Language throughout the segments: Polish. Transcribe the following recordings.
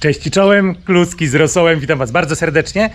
Cześć i czołem, kluski z rosołem, witam Was bardzo serdecznie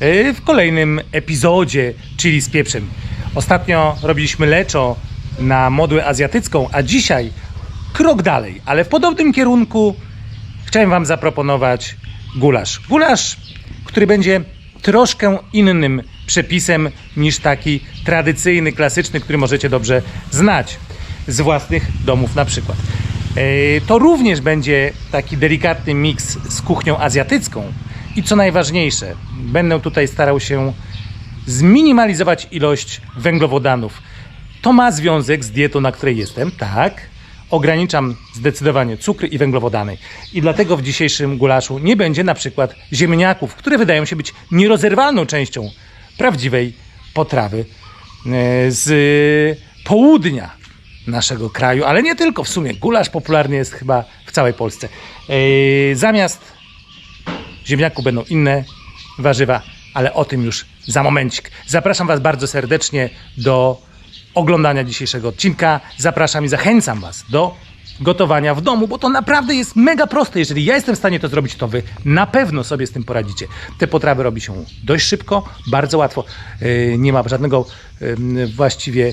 yy, w kolejnym epizodzie Chili z pieprzem. Ostatnio robiliśmy leczo na modłę azjatycką, a dzisiaj krok dalej, ale w podobnym kierunku chciałem Wam zaproponować gulasz. Gulasz, który będzie troszkę innym przepisem niż taki tradycyjny, klasyczny, który możecie dobrze znać z własnych domów na przykład. E, To również będzie taki delikatny miks z kuchnią azjatycką i co najważniejsze, będę tutaj starał się zminimalizować ilość węglowodanów. To ma związek z dietą, na której jestem, tak. Ograniczam zdecydowanie cukry i węglowodany. I dlatego w dzisiejszym gulaszu nie będzie na przykład ziemniaków, które wydają się być nierozerwalną częścią prawdziwej potrawy e, z południa naszego kraju, ale nie tylko. W sumie gulasz popularny jest chyba w całej Polsce. Zamiast ziemniaków będą inne warzywa, ale o tym już za momencik. Zapraszam Was bardzo serdecznie do oglądania dzisiejszego odcinka. Zapraszam i zachęcam Was do gotowania w domu, bo to naprawdę jest mega proste. Jeżeli ja jestem w stanie to zrobić, to Wy na pewno sobie z tym poradzicie. Te potrawy robi się dość szybko, bardzo łatwo. Yy, Nie ma żadnego właściwie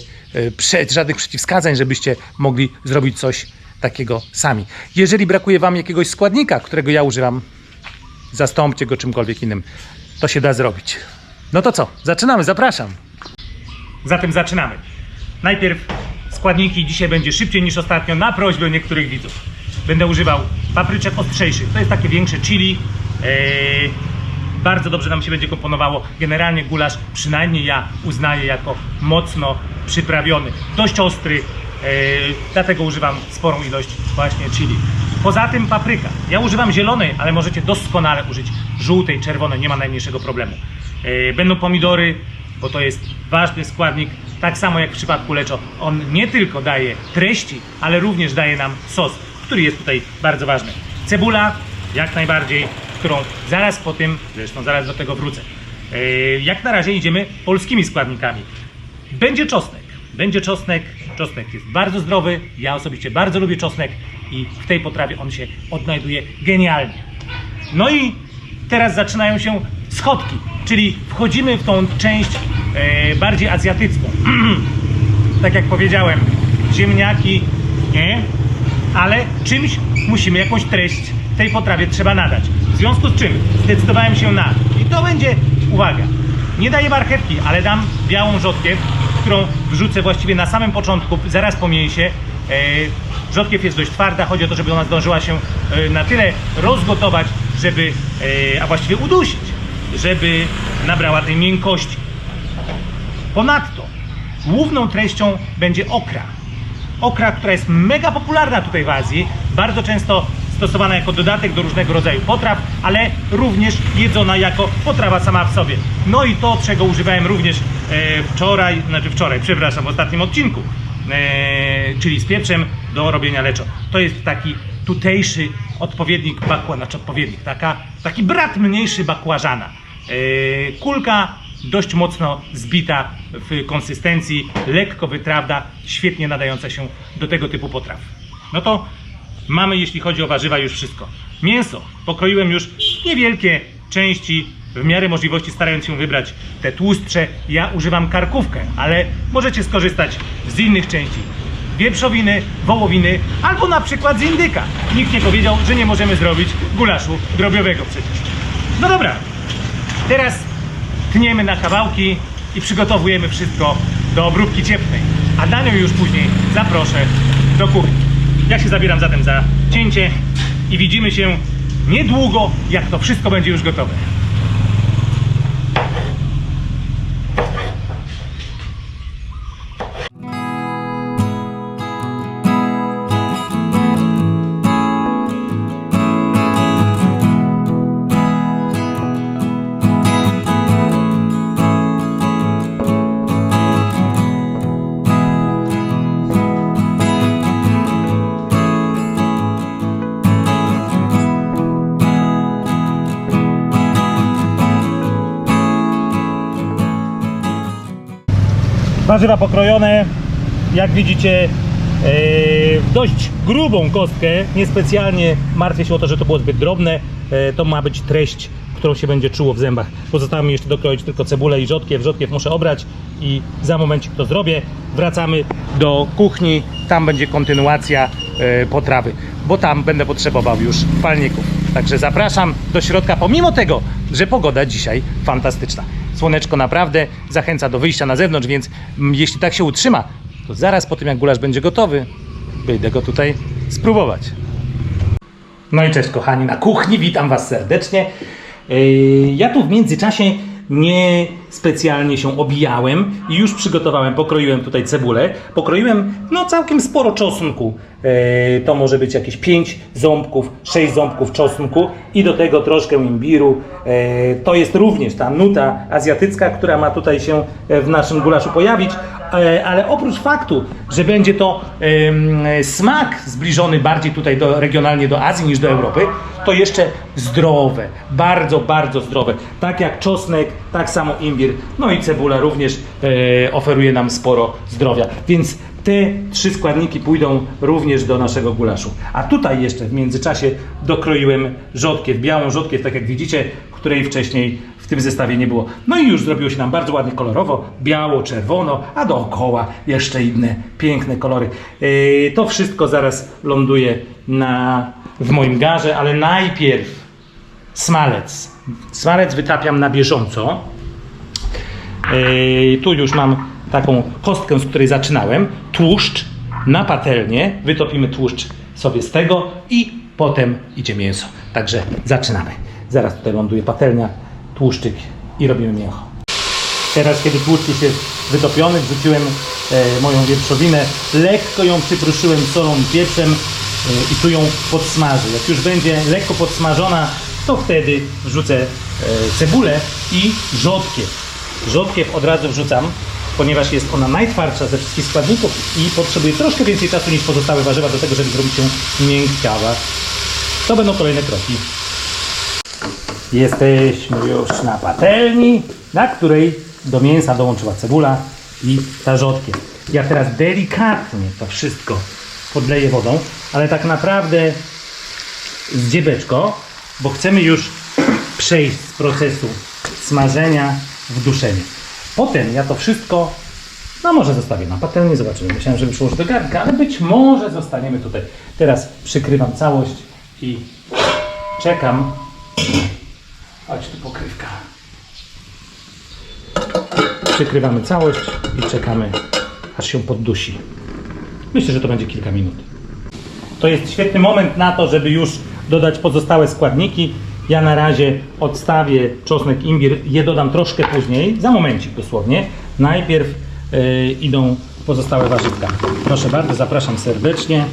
prze- żadnych przeciwwskazań, żebyście mogli zrobić coś takiego sami. Jeżeli brakuje Wam jakiegoś składnika, którego ja używam, zastąpcie go czymkolwiek innym. To się da zrobić. No to co? Zaczynamy, zapraszam. Zatem zaczynamy. Najpierw składniki. Dzisiaj będzie szybciej niż ostatnio na prośbę niektórych widzów. Będę używał papryczek ostrzejszych. To jest takie większe chili. Eee, bardzo dobrze nam się będzie komponowało. Generalnie gulasz, przynajmniej ja uznaję jako mocno przyprawiony. Dość ostry. Eee, dlatego używam sporą ilość właśnie chili. Poza tym papryka. Ja używam zielonej, ale możecie doskonale użyć żółtej, czerwonej, nie ma najmniejszego problemu. Eee, będą pomidory, bo to jest ważny składnik. Tak samo jak w przypadku leczo, on nie tylko daje treści, ale również daje nam sos, który jest tutaj bardzo ważny. Cebula, jak najbardziej, którą zaraz po tym, zresztą zaraz do tego wrócę. Eee, Jak na razie idziemy polskimi składnikami. Będzie czosnek. Będzie czosnek. Czosnek jest bardzo zdrowy. Ja osobiście bardzo lubię czosnek i w tej potrawie on się odnajduje genialnie. No i teraz zaczynają się schodki, czyli wchodzimy w tą część e, bardziej azjatycką. tak jak powiedziałem, ziemniaki, nie? Ale czymś musimy jakąś treść tej potrawie trzeba nadać. W związku z czym zdecydowałem się na, i to będzie, uwaga, nie daję marchewki, ale dam białą rzodkiew, którą wrzucę właściwie na samym początku, zaraz po mięsie. E, rzodkiew jest dość twarda, chodzi o to, żeby ona zdążyła się e, na tyle rozgotować, żeby, e, a właściwie udusić, żeby nabrała tej miękkości. Ponadto główną treścią będzie okra. Okra, która jest mega popularna tutaj w Azji, bardzo często stosowana jako dodatek do różnego rodzaju potraw, ale również jedzona jako potrawa sama w sobie. No i to, czego używałem również e, wczoraj, znaczy wczoraj, przepraszam, w ostatnim odcinku, e, czyli z pieprzem do robienia leczo. To jest taki tutejszy odpowiednik bakła, znaczy odpowiednik, taka, taki brat mniejszy bakłażana. E, kulka dość mocno zbita w konsystencji, lekko wytrawna, świetnie nadająca się do tego typu potraw. No to mamy, jeśli chodzi o warzywa, już wszystko. Mięso pokroiłem już niewielkie części, w miarę możliwości starając się wybrać te tłustsze. Ja używam karkówkę, ale możecie skorzystać z innych części. Wieprzowiny, wołowiny albo na przykład z indyka. Nikt nie powiedział, że nie możemy zrobić gulaszu drobiowego przecież. No dobra, Teraz tniemy na kawałki i przygotowujemy wszystko do obróbki cieplnej. A Danią już później zaproszę do kuchni. Ja się zabieram zatem za cięcie i widzimy się niedługo, jak to wszystko będzie już gotowe. Warzywa pokrojone, jak widzicie w dość grubą kostkę. Niespecjalnie martwię się o to, że to było zbyt drobne. E, To ma być treść, którą się będzie czuło w zębach. Pozostało mi jeszcze dokroić tylko cebulę i rzodkiew. Rzodkiew muszę obrać i za momencik to zrobię. Wracamy do kuchni. Tam będzie kontynuacja e, potrawy, bo tam będę potrzebował już palników. Także zapraszam do środka, pomimo tego, że pogoda dzisiaj fantastyczna. Słoneczko naprawdę zachęca do wyjścia na zewnątrz, więc jeśli tak się utrzyma, to zaraz po tym jak gulasz będzie gotowy, wyjdę go tutaj spróbować. No i cześć kochani na kuchni, witam Was serdecznie. Ja tu w międzyczasie nie specjalnie się obijałem i już przygotowałem, pokroiłem tutaj cebulę, pokroiłem no całkiem sporo czosnku. Yy, To może być jakieś 5 ząbków, 6 ząbków czosnku i do tego troszkę imbiru. Yy, To jest również ta nuta azjatycka, która ma tutaj się e, w naszym gulaszu pojawić. E, ale oprócz faktu, że będzie to smak zbliżony bardziej tutaj do, regionalnie do Azji niż do Europy, to jeszcze zdrowe, bardzo, bardzo zdrowe. Tak jak czosnek, tak samo imbir, no i cebula również e, oferuje nam sporo zdrowia. Więc te trzy składniki pójdą również do naszego gulaszu. A tutaj jeszcze w międzyczasie dokroiłem rzodkiew, białą rzodkiew, tak jak widzicie, której wcześniej tym zestawie nie było. No i już zrobiło się nam bardzo ładnie kolorowo, biało, czerwono, a dookoła jeszcze inne piękne kolory. Yy, to wszystko zaraz ląduje na, w moim garze, ale najpierw smalec. Smalec wytapiam na bieżąco. Yy, tu już mam taką kostkę, z której zaczynałem. Tłuszcz na patelnię. Wytopimy tłuszcz sobie z tego i potem idzie mięso. Także zaczynamy. Zaraz tutaj ląduje patelnia, tłuszczyk i robimy mięcho. Teraz, kiedy tłuszcz jest wytopiony, wrzuciłem e, moją wieprzowinę, lekko ją przypruszyłem solą i pieprzem e, i tu ją podsmażę. Jak już będzie lekko podsmażona, to wtedy wrzucę e, cebulę i rzodkiew. Rzodkiew od razu wrzucam, ponieważ jest ona najtwardsza ze wszystkich składników i potrzebuje troszkę więcej czasu niż pozostałe warzywa do tego, żeby zrobić się miękkawa. To będą kolejne kroki. Jesteśmy już na patelni, na której do mięsa dołączyła cebula i ta rzodkiew. Ja teraz delikatnie to wszystko podleję wodą, ale tak naprawdę z dziebeczko, bo chcemy już przejść z procesu smażenia w duszenie. Potem ja to wszystko, no może zostawię na patelni, zobaczymy. Myślałem, żeby przyłożyć do garnka, ale być może zostaniemy tutaj. Teraz przykrywam całość i czekam, Chodź tu pokrywka. Przykrywamy całość i czekamy, aż się poddusi. Myślę, że to będzie kilka minut. To jest świetny moment na to, żeby już dodać pozostałe składniki. Ja na razie odstawię czosnek, imbir, je dodam troszkę później, za momencik dosłownie. Najpierw yy, idą pozostałe warzywka. Proszę bardzo, zapraszam serdecznie.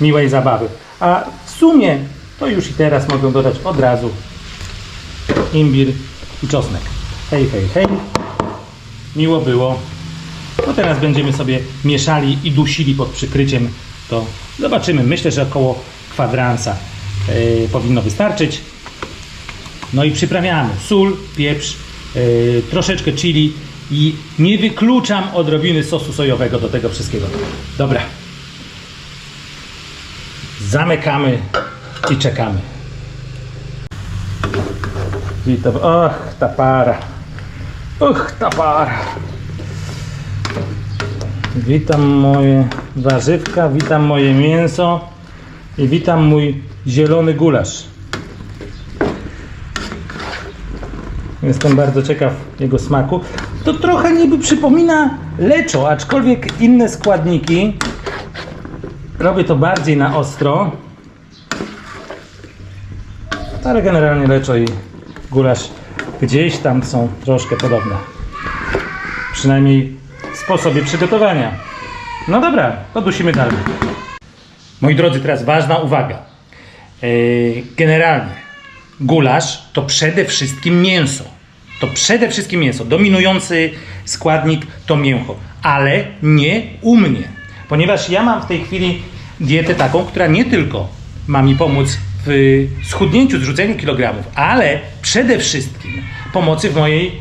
Miłej zabawy. A w sumie to już i teraz mogę dodać od razu imbir i czosnek. Hej, hej, hej. Miło było. No teraz będziemy sobie mieszali i dusili pod przykryciem. To zobaczymy. Myślę, że około kwadransa yy, powinno wystarczyć. No i przyprawiamy sól, pieprz, yy, troszeczkę chili i nie wykluczam odrobiny sosu sojowego do tego wszystkiego. Dobra. Zamykamy i czekamy. Witam. Och, ta para. Och, ta para. Witam moje warzywka, witam moje mięso i witam mój zielony gulasz. Jestem bardzo ciekaw jego smaku. To trochę niby przypomina leczo, aczkolwiek inne składniki. Robię to bardziej na ostro. Ale generalnie leczo i gulasz gdzieś tam są troszkę podobne. Przynajmniej w sposobie przygotowania. No dobra, to dusimy dalej. Moi drodzy, teraz ważna uwaga. Yy, Generalnie gulasz to przede wszystkim mięso. To przede wszystkim mięso. Dominujący składnik to mięcho. Ale nie u mnie. Ponieważ ja mam w tej chwili dietę taką, która nie tylko ma mi pomóc w schudnięciu, zrzuceniu kilogramów, ale przede wszystkim pomocy w mojej,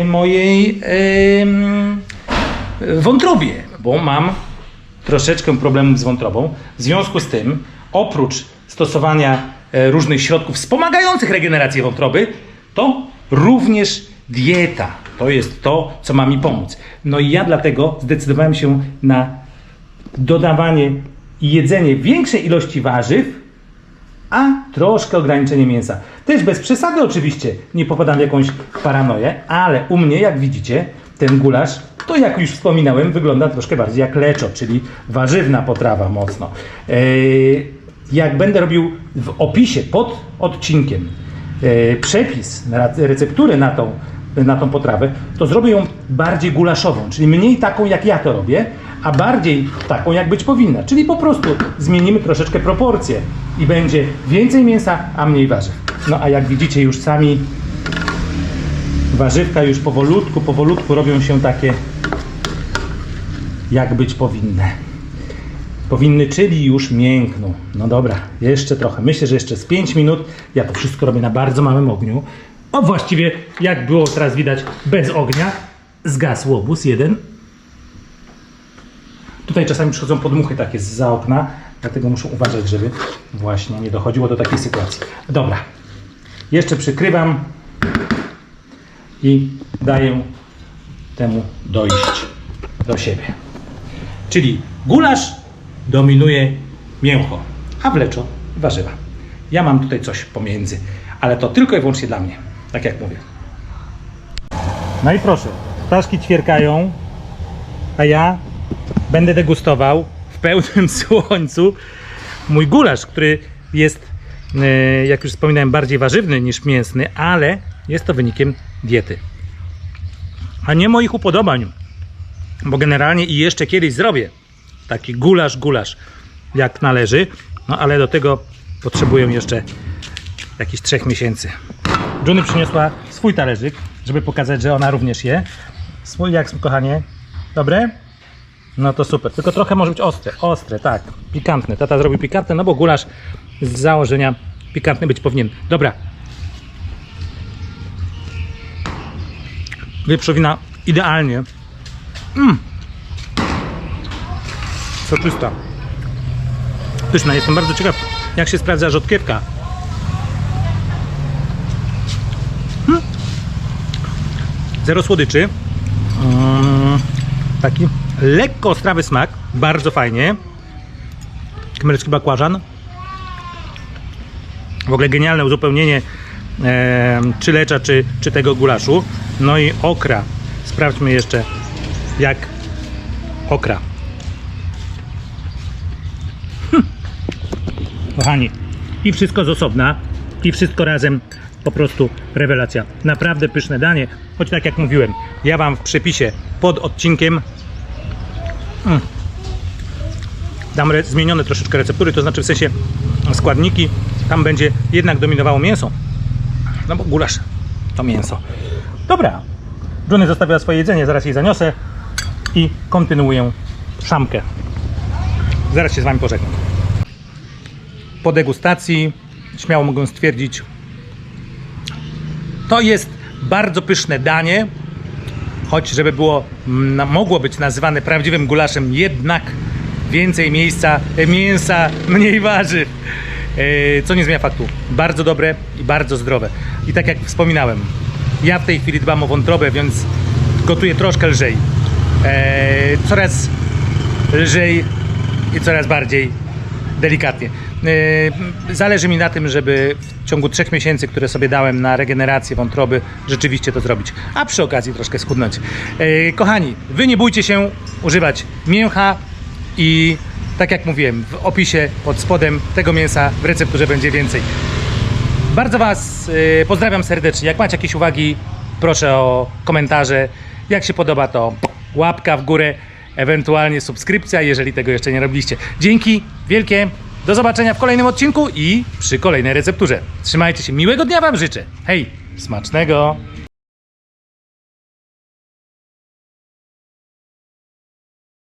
e, mojej e, wątrobie, bo mam troszeczkę problemów z wątrobą. W związku z tym, oprócz stosowania e, różnych środków wspomagających regenerację wątroby, to również dieta. To jest to, co ma mi pomóc. No i ja dlatego zdecydowałem się na dodawanie i jedzenie większej ilości warzyw, a troszkę ograniczenie mięsa. Też bez przesady oczywiście, nie popadam w jakąś paranoję, ale u mnie, jak widzicie, ten gulasz, to jak już wspominałem, wygląda troszkę bardziej jak leczo, czyli warzywna potrawa mocno. Eee, jak będę robił w opisie pod odcinkiem e, przepis, recepturę na tą, na tą potrawę, to zrobię ją bardziej gulaszową, czyli mniej taką jak ja to robię, a bardziej taką jak być powinna. Czyli po prostu zmienimy troszeczkę proporcje i będzie więcej mięsa, a mniej warzyw. No a jak widzicie już sami warzywka już powolutku, powolutku robią się takie jak być powinny. Powinny, czyli już miękną. No dobra, jeszcze trochę. Myślę, że jeszcze z 5 minut. Ja to wszystko robię na bardzo małym ogniu. O właściwie, jak było teraz widać, bez ognia. Zgasł łobuz jeden. Tutaj czasami przychodzą podmuchy takie za okna, dlatego muszę uważać, żeby właśnie nie dochodziło do takiej sytuacji. Dobra, jeszcze przykrywam i daję temu dojść do siebie. Czyli gulasz dominuje mięcho, a wleczo warzywa. Ja mam tutaj coś pomiędzy, ale to tylko i wyłącznie dla mnie, tak jak mówię. No i proszę, ptaszki ćwierkają, a ja będę degustował w pełnym słońcu mój gulasz, który jest, e, jak już wspominałem, bardziej warzywny niż mięsny, ale jest to wynikiem diety. A nie moich upodobań, bo generalnie i jeszcze kiedyś zrobię taki gulasz, gulasz, jak należy, no ale do tego potrzebuję jeszcze jakichś trzech miesięcy. Juny przyniosła swój talerzyk, żeby pokazać, że ona również je. Swój jak, kochanie? Dobre? No to super, tylko trochę może być ostre, ostre, tak, pikantne. Tata zrobił pikantne, no bo gulasz z założenia pikantny być powinien. Dobra. Wieprzowina idealnie. Mmm. Soczysta. Pyszna, jestem bardzo ciekaw, jak się sprawdza rzodkiewka. Hmm. Zero słodyczy. Mm, taki lekko ostrawy smak, bardzo fajnie. Kmerski bakłażan. W ogóle genialne uzupełnienie e, czy lecza, czy, czy tego gulaszu. No i okra. Sprawdźmy jeszcze, jak okra. Hm. Kochani, i wszystko z osobna, i wszystko razem po prostu rewelacja. Naprawdę pyszne danie, choć tak jak mówiłem, ja Wam w przepisie pod odcinkiem mm, zmienione troszeczkę receptury, to znaczy w sensie składniki, tam będzie jednak dominowało mięso. No bo gulasz to mięso. Dobra, Johnny zostawiła swoje jedzenie, zaraz jej zaniosę i kontynuuję szamkę. Zaraz się z Wami pożegnam. Po degustacji śmiało mogę stwierdzić, to jest bardzo pyszne danie, choć żeby było, mogło być nazywane prawdziwym gulaszem, jednak więcej miejsca, e, mięsa, mniej warzyw. E, Co nie zmienia faktu. Bardzo dobre i bardzo zdrowe. I tak jak wspominałem, ja w tej chwili dbam o wątrobę, więc gotuję troszkę lżej. E, Coraz lżej i coraz bardziej delikatnie. Yy, Zależy mi na tym, żeby w ciągu trzech miesięcy, które sobie dałem na regenerację wątroby, rzeczywiście to zrobić, a przy okazji troszkę schudnąć. Yy, Kochani, wy nie bójcie się używać mięcha i tak jak mówiłem, w opisie pod spodem tego mięsa w recepturze będzie więcej. Bardzo Was yy, pozdrawiam serdecznie. Jak macie jakieś uwagi, proszę o komentarze. Jak się podoba, to łapka w górę, ewentualnie subskrypcja, jeżeli tego jeszcze nie robiliście. Dzięki wielkie. Do zobaczenia w kolejnym odcinku i przy kolejnej recepturze. Trzymajcie się. Miłego dnia Wam życzę. Hej, smacznego.